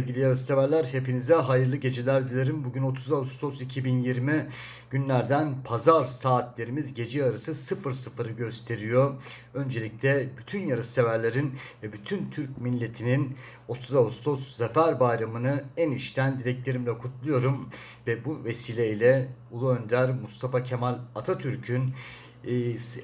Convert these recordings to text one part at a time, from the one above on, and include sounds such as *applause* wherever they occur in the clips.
Sevgili yarışseverler hepinize hayırlı geceler dilerim. Bugün 30 Ağustos 2020 günlerden pazar saatlerimiz gece yarısı 00'ı gösteriyor. Öncelikle bütün yarışseverlerin ve bütün Türk milletinin 30 Ağustos Zafer Bayramı'nı en içten dileklerimle kutluyorum. Ve bu vesileyle Ulu Önder Mustafa Kemal Atatürk'ün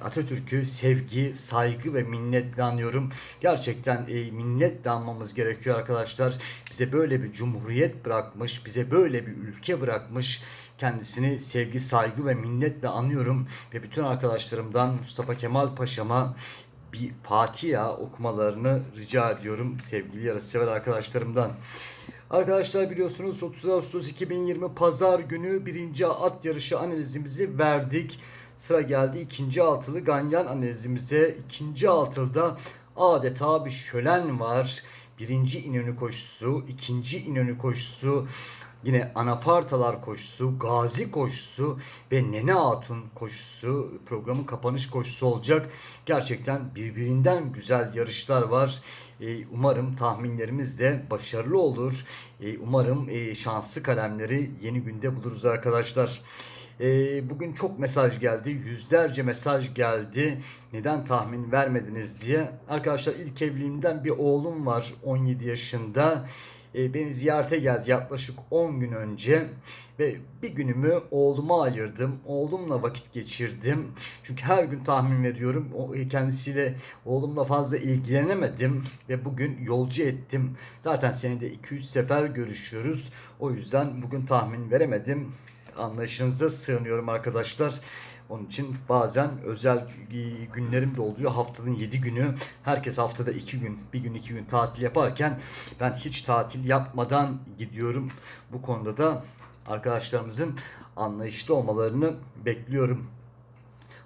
Atatürk'ü sevgi, saygı ve minnetle anıyorum. Gerçekten e, minnetle anmamız gerekiyor arkadaşlar. Bize böyle bir cumhuriyet bırakmış, bize böyle bir ülke bırakmış. Kendisini sevgi, saygı ve minnetle anıyorum. Ve bütün arkadaşlarımdan Mustafa Kemal Paşa'ma bir Fatiha okumalarını rica ediyorum sevgili yarışsever arkadaşlarımdan. Arkadaşlar biliyorsunuz 30 Ağustos 2020 Pazar günü birinci at yarışı analizimizi verdik. Sıra geldi ikinci altılı ganyan analizimize. İkinci altılda adeta bir şölen var. Birinci İnönü koşusu, ikinci İnönü koşusu, yine Anafartalar koşusu, Gazi koşusu ve Nene Hatun koşusu programın kapanış koşusu olacak. Gerçekten birbirinden güzel yarışlar var. Ee, Umarım tahminlerimiz de başarılı olur. Ee, Umarım e, şanslı kalemleri yeni günde buluruz arkadaşlar. Ee, bugün çok mesaj geldi. Yüzlerce mesaj geldi. Neden tahmin vermediniz diye. Arkadaşlar ilk evliliğimden bir oğlum var 17 yaşında. Ee, beni ziyarete geldi yaklaşık 10 gün önce. Ve bir günümü oğluma ayırdım. Oğlumla vakit geçirdim. Çünkü her gün tahmin veriyorum. O, kendisiyle oğlumla fazla ilgilenemedim. Ve bugün yolcu ettim. Zaten senede 2-3 sefer görüşüyoruz. O yüzden bugün tahmin veremedim anlayışınıza sığınıyorum arkadaşlar. Onun için bazen özel günlerim de oluyor. Haftanın 7 günü. Herkes haftada 2 gün, bir gün 2 gün tatil yaparken ben hiç tatil yapmadan gidiyorum. Bu konuda da arkadaşlarımızın anlayışlı olmalarını bekliyorum.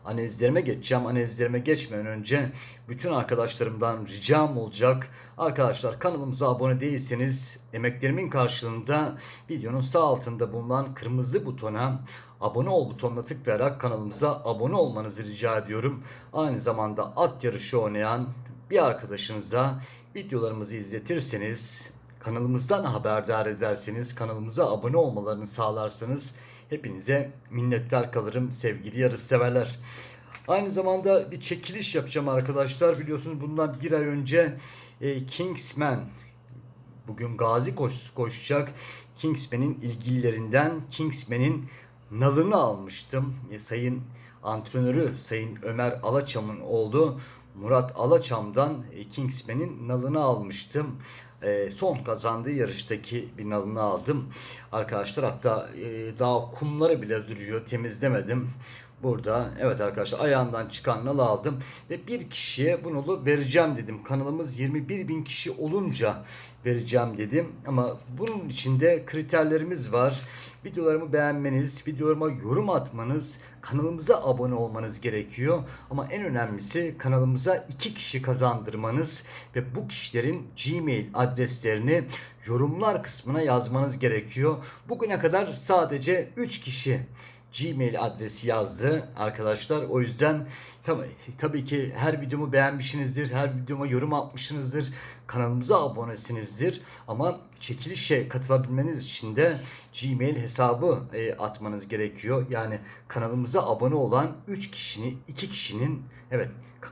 Analizlerime geçeceğim. Analizlerime geçmeden önce bütün arkadaşlarımdan ricam olacak. Arkadaşlar kanalımıza abone değilseniz emeklerimin karşılığında videonun sağ altında bulunan kırmızı butona abone ol butonuna tıklayarak kanalımıza abone olmanızı rica ediyorum. Aynı zamanda at yarışı oynayan bir arkadaşınıza videolarımızı izletirseniz kanalımızdan haberdar ederseniz kanalımıza abone olmalarını sağlarsanız hepinize minnettar kalırım sevgili yarışseverler. Aynı zamanda bir çekiliş yapacağım arkadaşlar. Biliyorsunuz bundan bir ay önce e, Kingsman bugün gazi koşusu koşacak. Kingsman'in ilgililerinden Kingsman'in nalını almıştım. E, sayın antrenörü Sayın Ömer Alaçam'ın oğlu Murat Alaçam'dan e, Kingsman'in nalını almıştım. E, son kazandığı yarıştaki bir nalını aldım. Arkadaşlar hatta e, daha kumları bile duruyor temizlemedim. Burada evet arkadaşlar ayağından çıkan nalı aldım ve bir kişiye bu nalı vereceğim dedim. Kanalımız 21 bin kişi olunca vereceğim dedim. Ama bunun içinde kriterlerimiz var. Videolarımı beğenmeniz, videolarıma yorum atmanız, kanalımıza abone olmanız gerekiyor. Ama en önemlisi kanalımıza iki kişi kazandırmanız ve bu kişilerin Gmail adreslerini yorumlar kısmına yazmanız gerekiyor. Bugüne kadar sadece 3 kişi Gmail adresi yazdı arkadaşlar. O yüzden tabii, tabii ki her videomu beğenmişsinizdir. Her videoma yorum atmışsınızdır. Kanalımıza abonesinizdir. Ama çekilişe katılabilmeniz için de Gmail hesabı e, atmanız gerekiyor. Yani kanalımıza abone olan 3 kişinin, 2 kişinin evet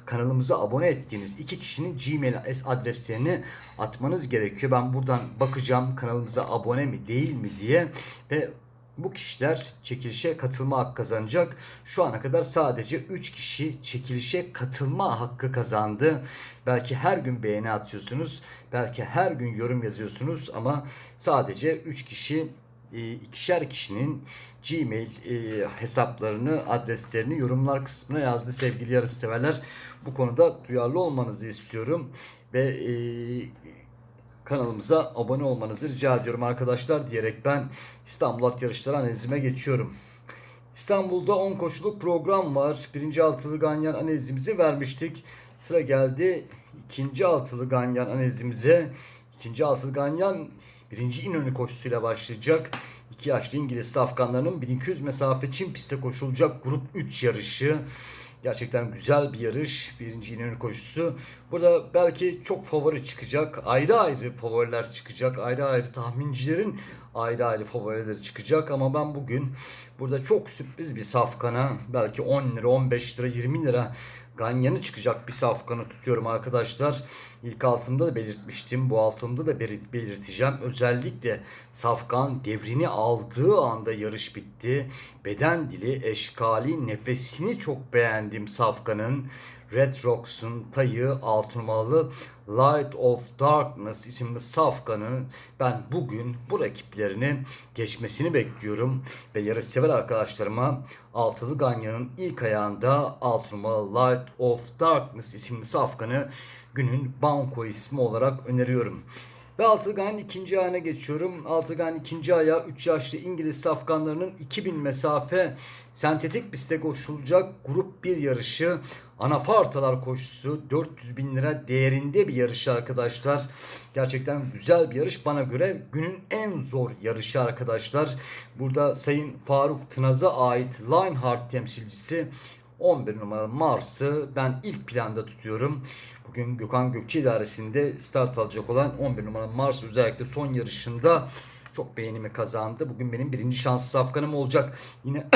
kanalımıza abone ettiğiniz iki kişinin Gmail adreslerini atmanız gerekiyor. Ben buradan bakacağım kanalımıza abone mi değil mi diye ve bu kişiler çekilişe katılma hakkı kazanacak. Şu ana kadar sadece 3 kişi çekilişe katılma hakkı kazandı. Belki her gün beğeni atıyorsunuz. Belki her gün yorum yazıyorsunuz ama sadece 3 kişi e, ikişer kişinin Gmail e, hesaplarını, adreslerini yorumlar kısmına yazdı sevgili yarış severler. Bu konuda duyarlı olmanızı istiyorum ve e, kanalımıza abone olmanızı rica ediyorum arkadaşlar diyerek ben İstanbul At Yarışları analizime geçiyorum. İstanbul'da 10 koşuluk program var. Birinci altılı ganyan analizimizi vermiştik. Sıra geldi ikinci altılı ganyan analizimize. İkinci altılı ganyan birinci İnönü koşusuyla başlayacak. İki yaşlı İngiliz safkanlarının 1200 mesafe Çin pistte koşulacak grup 3 yarışı. Gerçekten güzel bir yarış. Birinci İnönü koşusu. Burada belki çok favori çıkacak. Ayrı ayrı favoriler çıkacak. Ayrı ayrı tahmincilerin ayrı ayrı favorileri çıkacak. Ama ben bugün burada çok sürpriz bir safkana belki 10 lira, 15 lira, 20 lira ganyanı çıkacak bir safkanı tutuyorum arkadaşlar. İlk altımda da belirtmiştim. Bu altımda da belirteceğim. Özellikle Safkan devrini aldığı anda yarış bitti. Beden dili, eşkali, nefesini çok beğendim Safkan'ın. Red Rocks'un tayı altın numaralı Light of Darkness isimli safkanın ben bugün bu rakiplerini geçmesini bekliyorum. Ve yarış sever arkadaşlarıma altılı ganyanın ilk ayağında altın numaralı Light of Darkness isimli safkanı günün banko ismi olarak öneriyorum. Ve Altıgan ikinci ayağına geçiyorum. Altıgan ikinci ayağı 3 yaşlı İngiliz safkanlarının 2000 mesafe sentetik pistte koşulacak grup 1 yarışı. Anafartalar koşusu 400 bin lira değerinde bir yarış arkadaşlar. Gerçekten güzel bir yarış. Bana göre günün en zor yarışı arkadaşlar. Burada Sayın Faruk Tınaz'a ait Lionheart temsilcisi 11 numaralı Mars'ı ben ilk planda tutuyorum. Bugün Gökhan Gökçe idaresinde start alacak olan 11 numaralı Mars özellikle son yarışında çok beğenimi kazandı. Bugün benim birinci şans safkanım olacak. Yine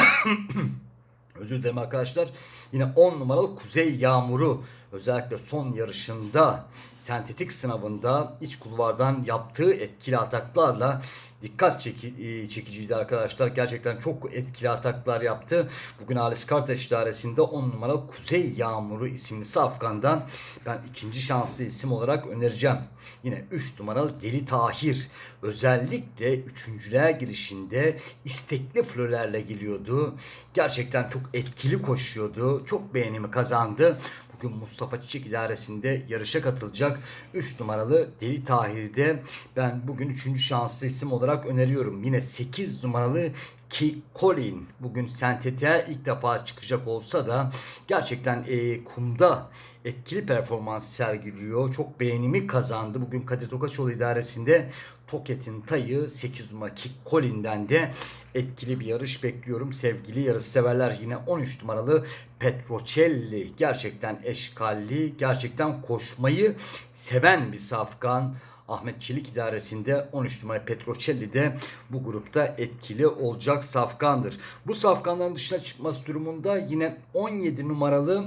*coughs* özür dilerim arkadaşlar. Yine 10 numaralı Kuzey Yağmuru özellikle son yarışında sentetik sınavında iç kulvardan yaptığı etkili ataklarla dikkat çeki, e, çekiciydi arkadaşlar. Gerçekten çok etkili ataklar yaptı. Bugün Alis Kartaş idaresinde 10 numara Kuzey Yağmuru isimli Afgan'dan ben ikinci şanslı isim olarak önereceğim. Yine 3 numaralı Deli Tahir. Özellikle üçüncülüğe girişinde istekli flörlerle geliyordu. Gerçekten çok etkili koşuyordu. Çok beğenimi kazandı. Bugün Mustafa Çiçek idaresinde yarışa katılacak 3 numaralı Deli Tahir'de ben bugün 3. şanslı isim olarak öneriyorum. Yine 8 numaralı ki Colin bugün sentetiğe ilk defa çıkacak olsa da gerçekten e, kumda etkili performans sergiliyor. Çok beğenimi kazandı. Bugün Kadir Tokaçoğlu idaresinde Toket'in tayı 8 numara Kick Colin'den de etkili bir yarış bekliyorum. Sevgili yarış severler yine 13 numaralı Petrocelli gerçekten eşkalli, gerçekten koşmayı seven bir safkan. Ahmet Çelik idaresinde 13 numara Petrocelli de bu grupta etkili olacak safkandır. Bu safkanların dışına çıkması durumunda yine 17 numaralı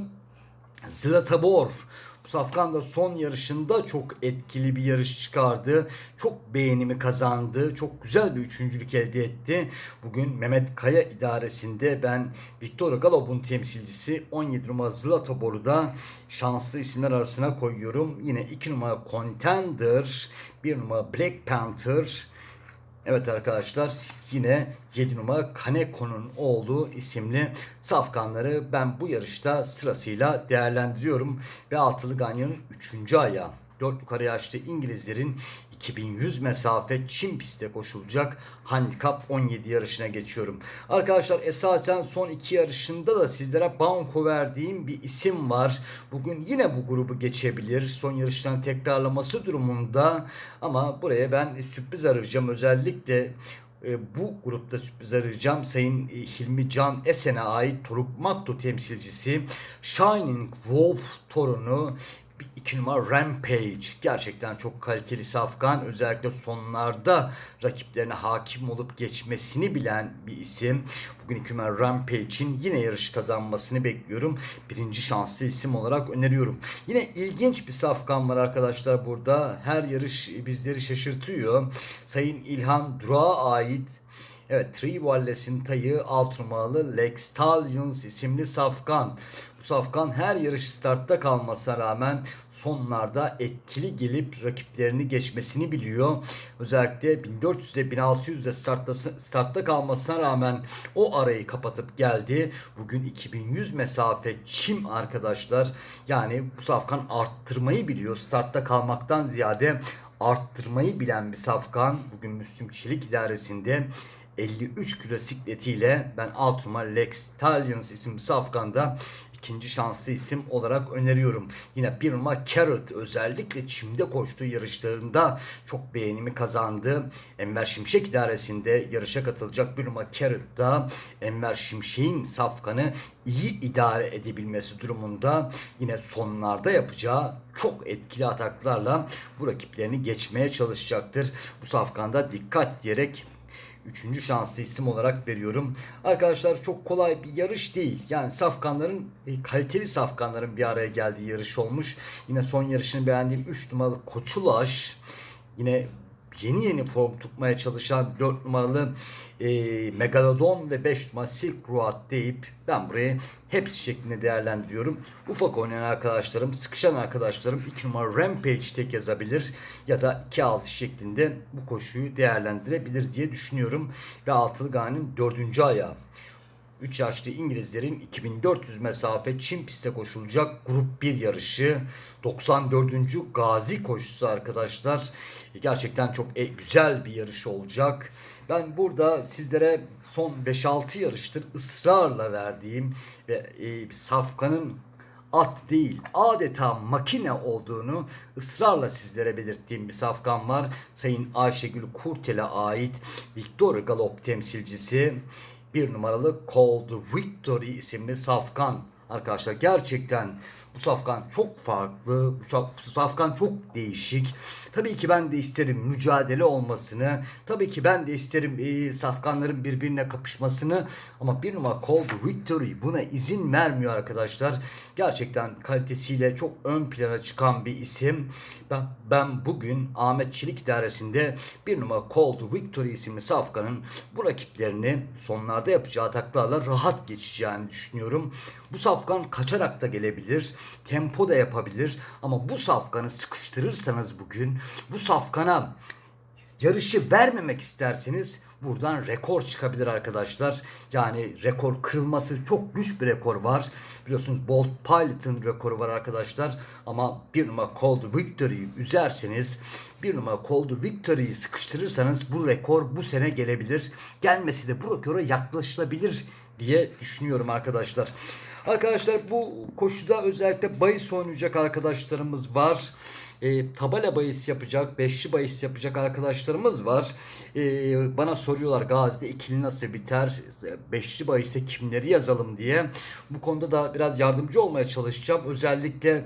Zlatabor Safkan da son yarışında çok etkili bir yarış çıkardı. Çok beğenimi kazandı. Çok güzel bir üçüncülük elde etti. Bugün Mehmet Kaya idaresinde ben Victor Galop'un temsilcisi 17 numara Zlatabor'u da şanslı isimler arasına koyuyorum. Yine 2 numara Contender, 1 numara Black Panther, Evet arkadaşlar yine 7 numara Kaneko'nun oğlu isimli safkanları ben bu yarışta sırasıyla değerlendiriyorum. Ve altılı ganyanın 3. ayağı. 4 yukarı yaşlı İngilizlerin 2100 mesafe Çin pistte koşulacak handikap 17 yarışına geçiyorum. Arkadaşlar esasen son iki yarışında da sizlere banko verdiğim bir isim var. Bugün yine bu grubu geçebilir. Son yarıştan tekrarlaması durumunda ama buraya ben sürpriz arayacağım. Özellikle e, bu grupta sürpriz arayacağım. Sayın e, Hilmi Can Esen'e ait Toruk Matto temsilcisi Shining Wolf torunu 2 numara Rampage. Gerçekten çok kaliteli safkan. Özellikle sonlarda rakiplerine hakim olup geçmesini bilen bir isim. Bugün 2 numara Rampage'in yine yarış kazanmasını bekliyorum. Birinci şanslı isim olarak öneriyorum. Yine ilginç bir safkan var arkadaşlar burada. Her yarış bizleri şaşırtıyor. Sayın İlhan Durak'a ait Evet, Tree Walles'in tayı alt numaralı Lex Stallions isimli safkan. Safkan her yarış startta kalmasına rağmen sonlarda etkili gelip rakiplerini geçmesini biliyor. Özellikle 1400'de 1600'de startta, startta kalmasına rağmen o arayı kapatıp geldi. Bugün 2100 mesafe çim arkadaşlar. Yani safkan arttırmayı biliyor. Startta kalmaktan ziyade arttırmayı bilen bir safkan. Bugün Müslüm Çelik idaresinde 53 kilo sikletiyle ben alt Lex Stallions isimli safkanda ikinci şanslı isim olarak öneriyorum. Yine bir numara Carrot özellikle çimde koştuğu yarışlarında çok beğenimi kazandı. Enver Şimşek idaresinde yarışa katılacak bir numara Carrot'da Enver Şimşek'in safkanı iyi idare edebilmesi durumunda yine sonlarda yapacağı çok etkili ataklarla bu rakiplerini geçmeye çalışacaktır. Bu safkanda dikkat diyerek Üçüncü şanslı isim olarak veriyorum. Arkadaşlar çok kolay bir yarış değil. Yani safkanların, e, kaliteli safkanların bir araya geldiği yarış olmuş. Yine son yarışını beğendiğim 3 numaralı Koçulaş. Yine yeni yeni form tutmaya çalışan 4 numaralı e, Megalodon ve 5 numara Silk Road deyip ben burayı hepsi şeklinde değerlendiriyorum. Ufak oynayan arkadaşlarım, sıkışan arkadaşlarım 2 numara Rampage tek yazabilir ya da 2-6 şeklinde bu koşuyu değerlendirebilir diye düşünüyorum. Ve Altılı Gani'nin 4. ayağı. 3 yaşlı İngilizlerin 2400 mesafe Çin pistte koşulacak grup 1 yarışı 94. Gazi koşusu arkadaşlar. Gerçekten çok e- güzel bir yarış olacak. Ben burada sizlere son 5-6 yarıştır ısrarla verdiğim ve e, Safkan'ın at değil adeta makine olduğunu ısrarla sizlere belirttiğim bir safkan var. Sayın Ayşegül Kurtel'e ait Victor Galop temsilcisi bir numaralı Cold Victory isimli safkan. Arkadaşlar gerçekten bu safkan çok farklı, bu, safkan çok değişik. Tabii ki ben de isterim mücadele olmasını, tabii ki ben de isterim e, safkanların birbirine kapışmasını ama bir numara Cold Victory buna izin vermiyor arkadaşlar. Gerçekten kalitesiyle çok ön plana çıkan bir isim. Ben, ben bugün Ahmet Çelik idaresinde bir numara Cold Victory isimli safkanın bu rakiplerini sonlarda yapacağı ataklarla rahat geçeceğini düşünüyorum. Bu safkan kaçarak da gelebilir, tempo da yapabilir ama bu safkanı sıkıştırırsanız bugün bu safkana yarışı vermemek isterseniz buradan rekor çıkabilir arkadaşlar. Yani rekor kırılması çok güç bir rekor var. Biliyorsunuz Bolt Pilot'ın rekoru var arkadaşlar. Ama bir numara Cold Victory'yi üzerseniz bir numara Cold Victory'yi sıkıştırırsanız bu rekor bu sene gelebilir. Gelmesi de bu rekora yaklaşılabilir diye düşünüyorum arkadaşlar. Arkadaşlar bu koşuda özellikle bahis oynayacak arkadaşlarımız var. E, tabela bahis yapacak, beşli bahis yapacak arkadaşlarımız var. E, bana soruyorlar Gazi'de ikili nasıl biter, beşli bahise kimleri yazalım diye. Bu konuda da biraz yardımcı olmaya çalışacağım. Özellikle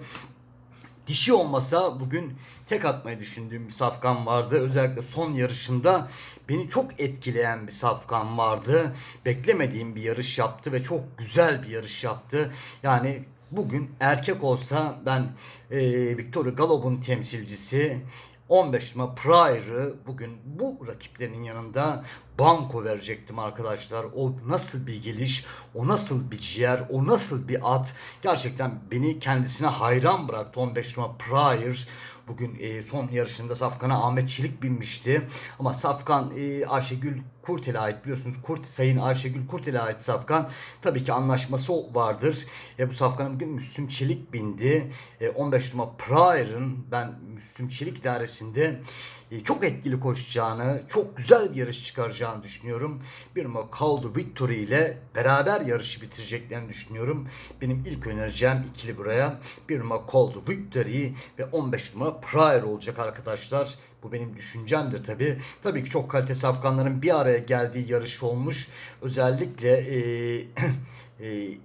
dişi olmasa bugün tek atmayı düşündüğüm bir safkan vardı. Özellikle son yarışında beni çok etkileyen bir safkan vardı. Beklemediğim bir yarış yaptı ve çok güzel bir yarış yaptı. Yani bugün erkek olsa ben e, Victor Galop'un temsilcisi 15 numara Pryor'ı bugün bu rakiplerinin yanında banko verecektim arkadaşlar. O nasıl bir geliş, o nasıl bir ciğer, o nasıl bir at. Gerçekten beni kendisine hayran bıraktı 15 numara Pryor. Bugün e, son yarışında Safkan'a Ahmet Çelik binmişti. Ama Safkan e, Ayşegül Kurtel'e ait biliyorsunuz. Kurt Sayın Ayşegül Kurtel'e ait Safkan. Tabii ki anlaşması vardır. E, bu Safkan'a bugün Müslüm Çelik bindi. E, 15 numara Pryor'ın ben Müslüm Çelik idaresinde çok etkili koşacağını, çok güzel bir yarış çıkaracağını düşünüyorum. Bir Caldo Victory ile beraber yarışı bitireceklerini düşünüyorum. Benim ilk önereceğim ikili buraya. Bir Caldo Victory ve 15 numara Pryor olacak arkadaşlar. Bu benim düşüncemdir tabi. Tabii ki çok kalite safkanların bir araya geldiği yarış olmuş. Özellikle e, *clears throat* e,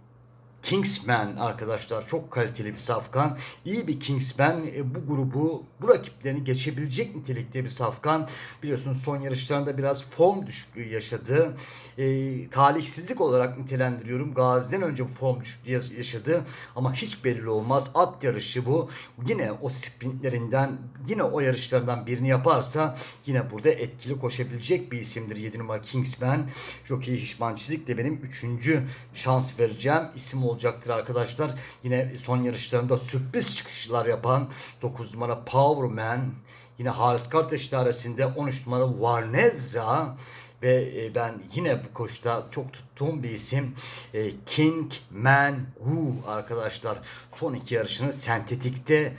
Kingsman arkadaşlar çok kaliteli bir safkan. İyi bir Kingsman e, bu grubu bu rakiplerini geçebilecek nitelikte bir safkan. Biliyorsunuz son yarışlarında biraz form düşüklüğü yaşadı. E, talihsizlik olarak nitelendiriyorum. Gazi'den önce bu form düşüklüğü yaşadı. Ama hiç belli olmaz. At yarışı bu. Yine o sprintlerinden yine o yarışlardan birini yaparsa yine burada etkili koşabilecek bir isimdir 7 numara Kingsman. Jockey Hişman Çizik de benim 3. şans vereceğim isim olacaktır arkadaşlar. Yine son yarışlarında sürpriz çıkışlar yapan 9 numara Powerman. Yine Haris Kardeş idaresinde 13 numara Varnezza ve e, ben yine bu koşta çok tuttuğum bir isim e, King Man Wu arkadaşlar. Son iki yarışını sentetikte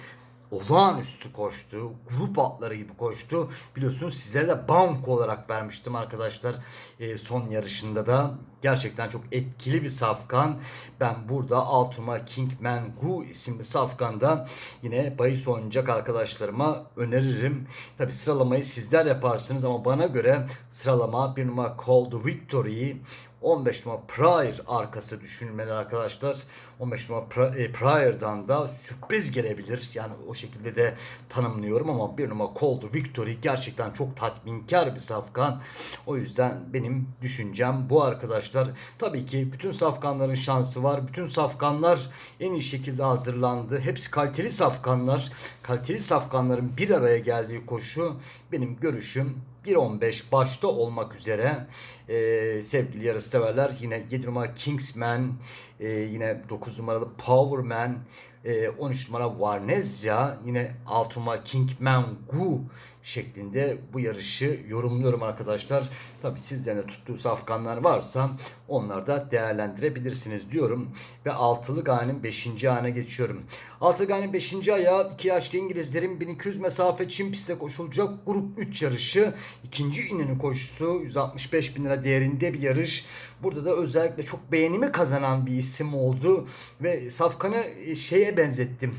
olağanüstü koştu. Grup atları gibi koştu. Biliyorsunuz sizlere de bank olarak vermiştim arkadaşlar. E, son yarışında da Gerçekten çok etkili bir safkan. Ben burada altıma Kingman Gu isimli safkanda yine bahis oynayacak arkadaşlarıma öneririm. Tabi sıralamayı sizler yaparsınız ama bana göre sıralama bir numara Cold Victory, 15 numara Pryor arkası düşünülmeli arkadaşlar. 15 numara e, Pryor'dan da sürpriz gelebilir. Yani o şekilde de tanımlıyorum ama bir numara Cold Victory gerçekten çok tatminkar bir safkan. O yüzden benim düşüncem bu arkadaşlar. Tabii ki bütün safkanların şansı var. Bütün safkanlar en iyi şekilde hazırlandı. Hepsi kaliteli safkanlar. Kaliteli safkanların bir araya geldiği koşu benim görüşüm 1.15 başta olmak üzere e, sevgili yarışseverler yine 7 numara Kingsman e, yine 9 numaralı Powerman e, 13 numara Varnezya yine 6 numara Kingman Gu şeklinde bu yarışı yorumluyorum arkadaşlar. Tabi sizlerin de tuttuğu safkanlar varsa onlar da değerlendirebilirsiniz diyorum. Ve altılı gayenin 5. ayağına geçiyorum. Altılı gayenin 5. ayağı 2 yaşlı İngilizlerin 1200 mesafe çim pistte koşulacak grup 3 yarışı. ikinci ininin koşusu 165 bin lira değerinde bir yarış. Burada da özellikle çok beğenimi kazanan bir isim oldu. Ve Safkan'ı e, şeye benzettim.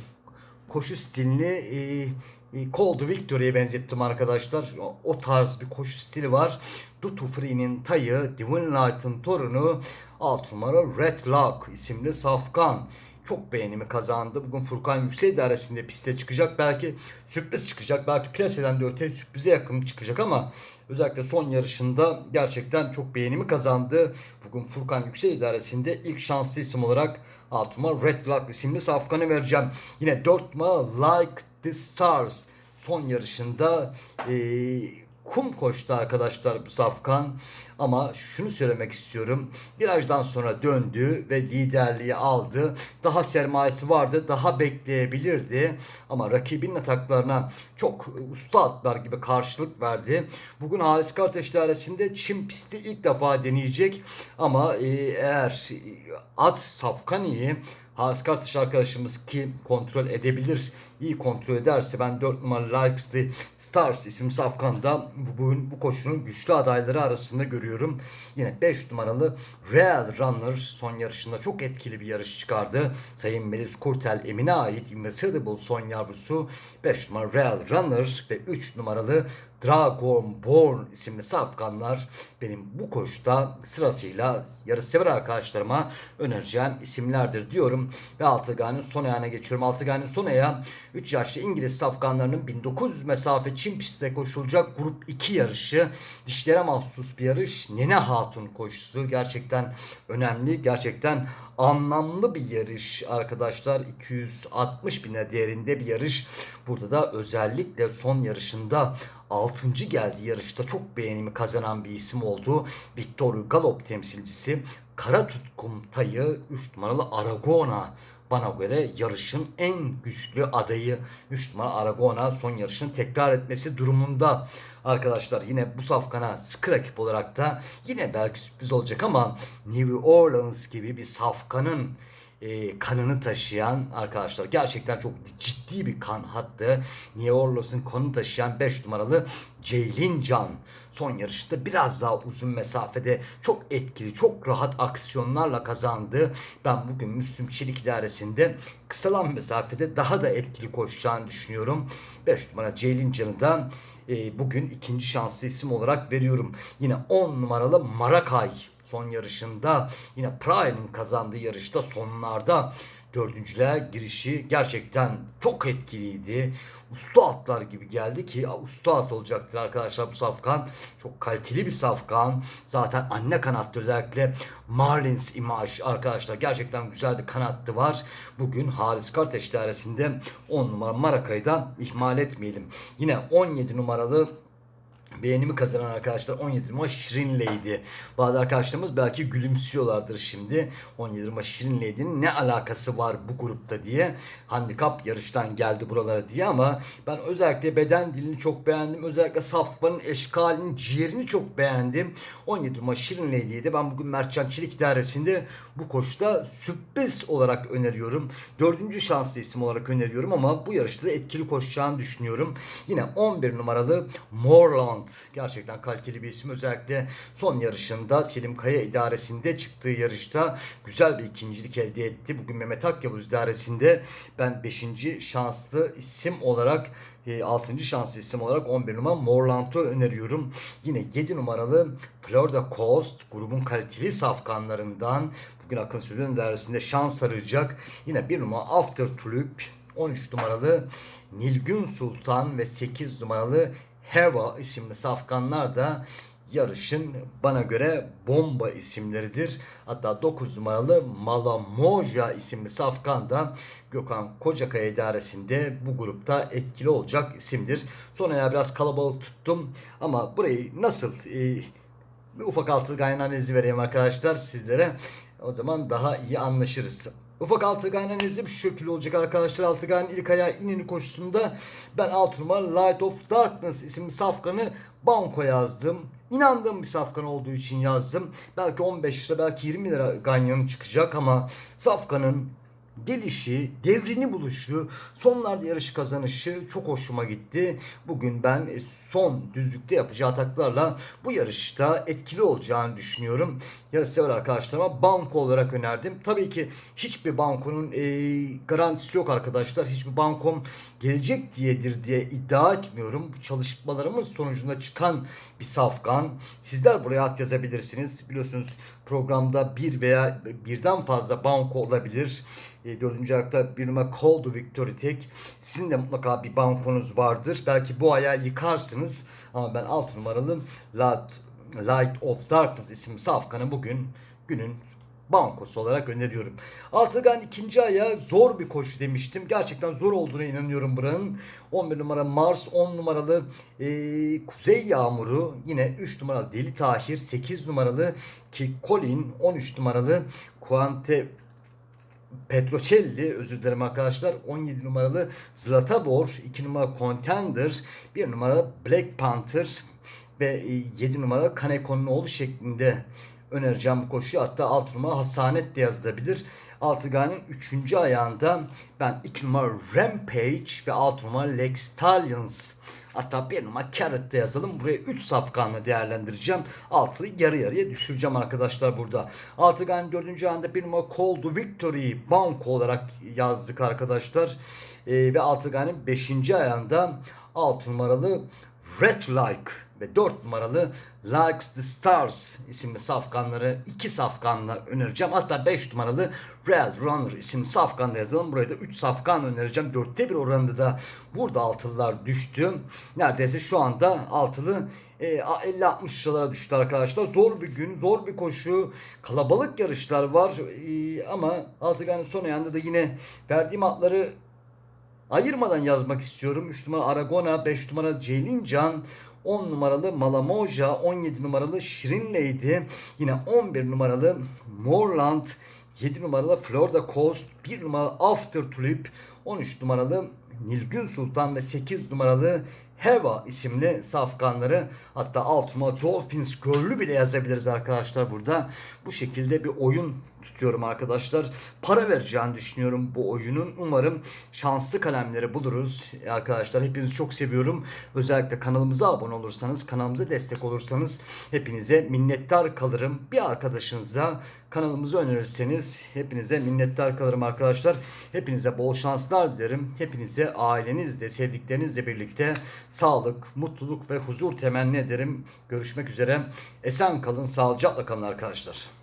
Koşu stilini e, Cold Victory'ye benzettim arkadaşlar. O, tarz bir koşu stili var. Dutu Free'nin tayı, Divine Light'ın torunu 6 numara Red Lock isimli Safkan. Çok beğenimi kazandı. Bugün Furkan Yüksel idaresinde piste çıkacak. Belki sürpriz çıkacak. Belki plaseden de öte sürprize yakın çıkacak ama özellikle son yarışında gerçekten çok beğenimi kazandı. Bugün Furkan Yüksel idaresinde ilk şanslı isim olarak 6 numara Red Lock isimli Safkan'ı vereceğim. Yine 4 numara Like the Stars son yarışında eee kum koştu arkadaşlar bu Safkan. Ama şunu söylemek istiyorum. Virajdan sonra döndü ve liderliği aldı. Daha sermayesi vardı. Daha bekleyebilirdi. Ama rakibinin ataklarına çok usta atlar gibi karşılık verdi. Bugün Halis Karteş dairesinde çim pisti ilk defa deneyecek. Ama e, eğer at Safkan iyi Halis Kartaş arkadaşımız ki kontrol edebilir, iyi kontrol ederse ben 4 numaralı Likes the Stars isim safkanda bugün bu koşunun güçlü adayları arasında görüyorum. Yine 5 numaralı Real Runner son yarışında çok etkili bir yarış çıkardı. Sayın Melis Kurtel Emin'e ait Invincible son yavrusu 5 numaralı Real Runner ve 3 numaralı Dragonborn isimli safkanlar benim bu koşuda sırasıyla yarışsever arkadaşlarıma önereceğim isimlerdir diyorum. Ve Altıgan'ın son ayağına geçiyorum. Altıgan'ın son ayağı 3 yaşlı İngiliz safkanlarının 1900 mesafe çim pistte koşulacak grup 2 yarışı. Dişlere mahsus bir yarış. Nene Hatun koşusu gerçekten önemli. Gerçekten anlamlı bir yarış arkadaşlar. 260 bine değerinde bir yarış. Burada da özellikle son yarışında 6. geldi yarışta çok beğenimi kazanan bir isim oldu. Victor Galop temsilcisi Kara Tutkum Tayı 3 numaralı Aragona bana göre yarışın en güçlü adayı 3 numara Aragona son yarışını tekrar etmesi durumunda. Arkadaşlar yine bu safkana sıkı rakip olarak da yine belki sürpriz olacak ama New Orleans gibi bir safkanın e, kanını taşıyan arkadaşlar gerçekten çok ciddi bir kan hattı. New Orleans'ın kanını taşıyan 5 numaralı Ceylin Can son yarışta biraz daha uzun mesafede çok etkili, çok rahat aksiyonlarla kazandı. Ben bugün Müslüm Çelik idaresinde kısalan mesafede daha da etkili koşacağını düşünüyorum. 5 numara Ceylin Can'ı da e, bugün ikinci şanslı isim olarak veriyorum. Yine 10 numaralı Marakay son yarışında yine Prime'in kazandığı yarışta sonlarda dördüncülüğe girişi gerçekten çok etkiliydi. Usta atlar gibi geldi ki usta at olacaktır arkadaşlar bu safkan. Çok kaliteli bir safkan. Zaten anne kanattı özellikle Marlins imaj arkadaşlar. Gerçekten güzel bir kanattı var. Bugün Haris Karteş dairesinde 10 numara Maraka'yı da ihmal etmeyelim. Yine 17 numaralı beğenimi kazanan arkadaşlar 17 numara Şirin. Bazı arkadaşlarımız belki gülümsüyorlardır şimdi. 17 numara Şirin ne alakası var bu grupta diye. Handikap yarıştan geldi buralara diye ama ben özellikle beden dilini çok beğendim. Özellikle safmanın eşkalini, ciğerini çok beğendim. 17 numara Şirin ben bugün Mertcan Çelik idaresinde bu koşuda sürpriz olarak öneriyorum. Dördüncü şanslı isim olarak öneriyorum ama bu yarışta da etkili koşacağını düşünüyorum. Yine 11 numaralı Morland Morland gerçekten kaliteli bir isim. Özellikle son yarışında Selim Kaya idaresinde çıktığı yarışta güzel bir ikincilik elde etti. Bugün Mehmet Akyavuz idaresinde ben 5. şanslı isim olarak 6. şanslı isim olarak 11 numara Morland'ı öneriyorum. Yine 7 numaralı Florida Coast grubun kaliteli safkanlarından bugün Akın Sülün dairesinde şans arayacak. Yine 1 numara After Tulip 13 numaralı Nilgün Sultan ve 8 numaralı Heva isimli safkanlar da yarışın bana göre bomba isimleridir. Hatta 9 numaralı Malamoja isimli safkan da Gökhan Kocakaya idaresinde bu grupta etkili olacak isimdir. Sonra ya biraz kalabalık tuttum ama burayı nasıl e, bir ufak altı analizi vereyim arkadaşlar sizlere. O zaman daha iyi anlaşırız. Ufak altıgen analizim şu şekilde olacak arkadaşlar. Altıgen ilk ayağı inini koşusunda ben 6 numara Light of Darkness isimli safkanı banko yazdım. İnandığım bir safkan olduğu için yazdım. Belki 15 lira belki 20 lira ganyanı çıkacak ama safkanın gelişi, devrini buluşu, sonlarda yarış kazanışı çok hoşuma gitti. Bugün ben son düzlükte yapacağı ataklarla bu yarışta etkili olacağını düşünüyorum. Yarış sever arkadaşlarıma banko olarak önerdim. Tabii ki hiçbir bankonun e, garantisi yok arkadaşlar. Hiçbir bankom gelecek diyedir diye iddia etmiyorum. Bu çalışmalarımın sonucunda çıkan bir safkan. Sizler buraya at yazabilirsiniz. Biliyorsunuz programda bir veya birden fazla banko olabilir. E, dördüncü ayakta bir numara to Victory tek. Sizin de mutlaka bir bankonuz vardır. Belki bu ayağı yıkarsınız. Ama ben 6 numaralı Light, Light of Darkness isimli safkanı bugün günün bankosu olarak öneriyorum. Altıgan ikinci aya zor bir koşu demiştim. Gerçekten zor olduğuna inanıyorum buranın. 11 numara Mars, 10 numaralı e, Kuzey Yağmuru, yine 3 numaralı Deli Tahir, 8 numaralı Ki Colin, 13 numaralı Quante Petrocelli özür dilerim arkadaşlar 17 numaralı Zlatabor 2 numara Contender 1 numara Black Panther ve 7 numara Kaneko'nun oğlu şeklinde önereceğim bu koşuyu. Hatta 6 numara Hasanet de yazılabilir. Altıgan'ın 3. ayağında ben 2 numara Rampage ve 6 numara Lex Stallions Hatta bir numara Carrot da yazalım. Buraya 3 safkanla değerlendireceğim. Altıyı yarı yarıya düşüreceğim arkadaşlar burada. Altıgan 4. anda bir numara to Victory Banko olarak yazdık arkadaşlar. Ee, ve Altıgan'ın 5. ayağında 6 numaralı Red Like ve 4 numaralı Likes the Stars isimli safkanları iki safkanla önereceğim. Hatta 5 numaralı Real Runner isimli safkanla yazalım. Buraya da 3 safkan önereceğim. 4'te 1 oranında da burada altılılar düştü. Neredeyse şu anda altılı e, 50-60 liralara düştü arkadaşlar. Zor bir gün, zor bir koşu. Kalabalık yarışlar var. E, ama Altıgan'ın son ayağında da yine verdiğim atları ayırmadan yazmak istiyorum. 3 numara Aragona, 5 numara Celincan, 10 numaralı Malamoja, 17 numaralı Şirin Lady, yine 11 numaralı Morland, 7 numaralı Florida Coast, 1 numaralı After Tulip, 13 numaralı Nilgün Sultan ve 8 numaralı Heva isimli safkanları hatta altıma Dolphins Gölü bile yazabiliriz arkadaşlar burada. Bu şekilde bir oyun tutuyorum arkadaşlar. Para vereceğini düşünüyorum bu oyunun. Umarım şanslı kalemleri buluruz arkadaşlar. Hepinizi çok seviyorum. Özellikle kanalımıza abone olursanız, kanalımıza destek olursanız hepinize minnettar kalırım. Bir arkadaşınıza kanalımızı önerirseniz hepinize minnettar kalırım arkadaşlar. Hepinize bol şanslar dilerim. Hepinize ailenizle, sevdiklerinizle birlikte sağlık, mutluluk ve huzur temenni ederim. Görüşmek üzere. Esen kalın, sağlıcakla kalın arkadaşlar.